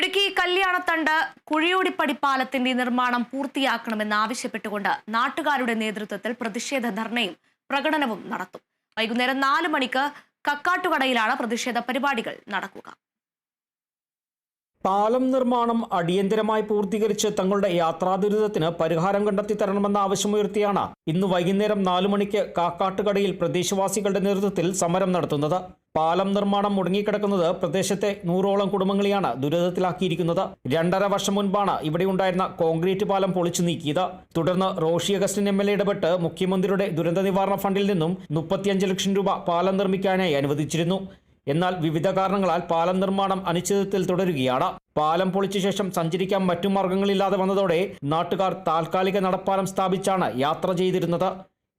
ഇടുക്കി കല്യാണത്തണ്ട് കുഴിയോടിപ്പടി പാലത്തിന്റെ നിർമ്മാണം പൂർത്തിയാക്കണമെന്ന് ആവശ്യപ്പെട്ടുകൊണ്ട് നാട്ടുകാരുടെ നേതൃത്വത്തിൽ പ്രതിഷേധ ധർണയും പ്രകടനവും നടത്തും. വൈകുന്നേരം നാല് മണിക്ക് കക്കാട്ടുകടയിലാണ് പ്രതിഷേധ പരിപാടികൾ നടക്കുക. പാലം നിർമ്മാണം അടിയന്തരമായി പൂർത്തീകരിച്ച് തങ്ങളുടെ യാത്രാദുരിതത്തിന് പരിഹാരം കണ്ടെത്തി തരണമെന്ന ആവശ്യമുയർത്തിയാണ് ഇന്ന് വൈകുന്നേരം നാലു മണിക്ക് കാക്കാട്ടുകടയിൽ പ്രദേശവാസികളുടെ നേതൃത്വത്തിൽ സമരം നടത്തുന്നത്. പാലം നിർമ്മാണം മുടങ്ങിക്കിടക്കുന്നത് പ്രദേശത്തെ നൂറോളം കുടുംബങ്ങളെയാണ് ദുരിതത്തിലാക്കിയിരിക്കുന്നത്. രണ്ടര വർഷം മുൻപാണ് ഇവിടെ ഉണ്ടായിരുന്ന കോൺക്രീറ്റ് പാലം പൊളിച്ചു നീക്കിയത്. തുടർന്ന് Roshy Augustine M L A ഇടപെട്ട് മുഖ്യമന്ത്രിയുടെ ദുരന്ത നിവാരണ ഫണ്ടിൽ നിന്നും മുപ്പത്തിയഞ്ച് ലക്ഷം രൂപ പാലം നിർമ്മിക്കാനായി അനുവദിച്ചിരുന്നു. എന്നാൽ വിവിധ കാരണങ്ങളാൽ പാലം നിർമ്മാണം അനിശ്ചിതത്വത്തിൽ തുടരുകയാണ്. പാലം പൊളിച്ച ശേഷം സഞ്ചരിക്കാൻ മറ്റു മാർഗങ്ങളില്ലാതെ വന്നതോടെ നാട്ടുകാർ താൽക്കാലിക നടപ്പാലം സ്ഥാപിച്ചാണ് യാത്ര ചെയ്തിരുന്നത്.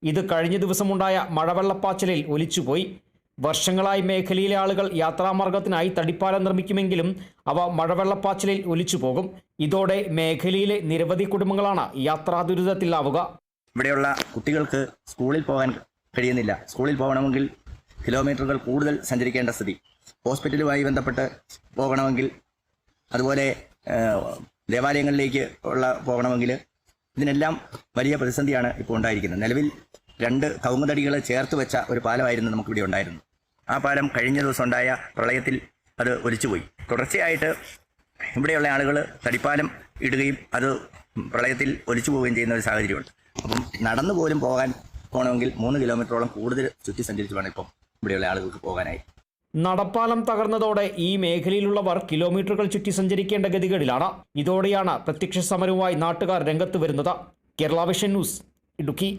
ഇത് കഴിഞ്ഞ ദിവസമുണ്ടായ മഴവെള്ളപ്പാച്ചിലിൽ ഒലിച്ചുപോയി. വർഷങ്ങളായി മേഖലയിലെ ആളുകൾ യാത്രാമാർഗത്തിനായി തടിപ്പാലം നിർമ്മിക്കുമെങ്കിലും അവ മഴവെള്ളപ്പാച്ചിലിൽ ഒലിച്ചു പോകും. ഇതോടെ മേഖലയിലെ നിരവധി കുടുംബങ്ങളാണ് യാത്രാ ദുരിതത്തിലാവുക. ഇവിടെയുള്ള കുട്ടികൾക്ക് സ്കൂളിൽ പോകാൻ കഴിയുന്നില്ല. സ്കൂളിൽ പോകണമെങ്കിൽ കിലോമീറ്ററുകൾ കൂടുതൽ സഞ്ചരിക്കേണ്ട സ്ഥിതി. ഹോസ്പിറ്റലുമായി ബന്ധപ്പെട്ട് പോകണമെങ്കിൽ അതുപോലെ ദേവാലയങ്ങളിലേക്ക് ഉള്ള പോകണമെങ്കിൽ ഇതിനെല്ലാം വലിയ പ്രതിസന്ധിയാണ് ഇപ്പോൾ ഉണ്ടായിരിക്കുന്നത്. നിലവിൽ രണ്ട് കവുങ്ങുതടികൾ ചേർത്ത് വെച്ച ഒരു പാലമായിരുന്നു നമുക്കിവിടെ ഉണ്ടായിരുന്നു ആ പാലം കഴിഞ്ഞ ദിവസം ഉണ്ടായ പ്രളയത്തിൽ അത് ഒലിച്ചുപോയി. തുടർച്ചയായിട്ട് ഇവിടെയുള്ള ആളുകൾ തടിപ്പാലം ഇടുകയും അത് പ്രളയത്തിൽ ഒലിച്ചു പോവുകയും ചെയ്യുന്ന ഒരു സാഹചര്യമുണ്ട്. അപ്പം നടന്നു പോലും പോകാൻ പോകണമെങ്കിൽ മൂന്ന് കിലോമീറ്ററോളം കൂടുതൽ ചുറ്റി സഞ്ചരിച്ച് വേണം ഇപ്പം ഇവിടെയുള്ള ആളുകൾക്ക് പോകാനായി. നടപ്പാലം തകർന്നതോടെ ഈ മേഖലയിലുള്ളവർ കിലോമീറ്ററുകൾ ചുറ്റി സഞ്ചരിക്കേണ്ട ഗതികേടിലാണ്. ഇതോടെയാണ് പ്രത്യക്ഷ സമരവുമായി നാട്ടുകാർ രംഗത്ത് വരുന്നത്. Kerala vision news Idukki.